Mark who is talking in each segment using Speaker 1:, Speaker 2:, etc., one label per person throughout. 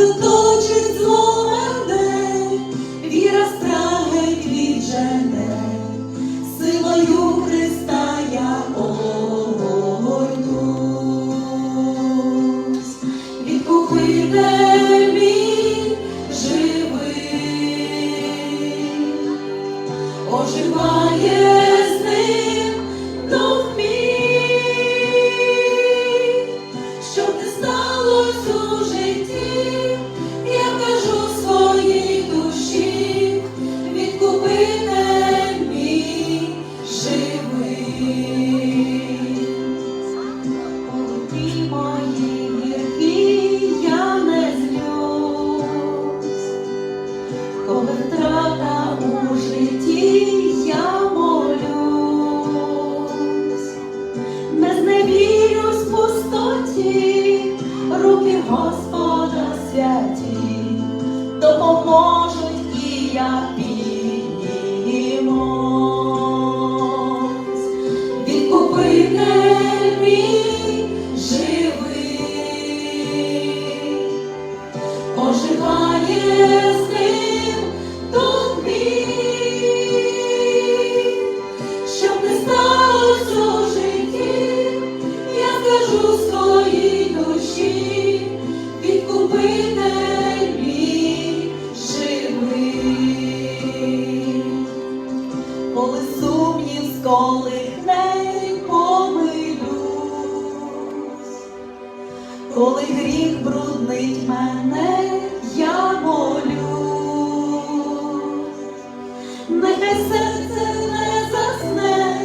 Speaker 1: як оточить зло віра страхить віджене, силою Христа я огорнусь, відкупите мій живий, оживає коли втрата у житті, я молюсь, не зневірюсь в пустоті, руки Господа святі, допоможуть і я піднімусь. Відкупите мій живий, оживає коли гріх бруднить мене, я молюсь, нехай серце не засне,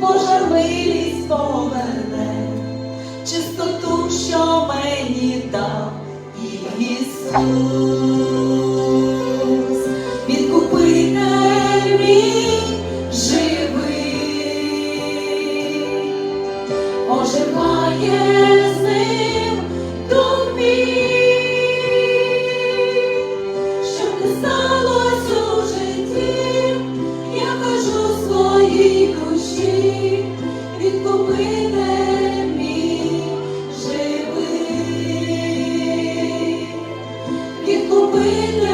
Speaker 1: Божа милість поверне, чистоту, що мені дав Ісус, відкупите мій живий, оживає We.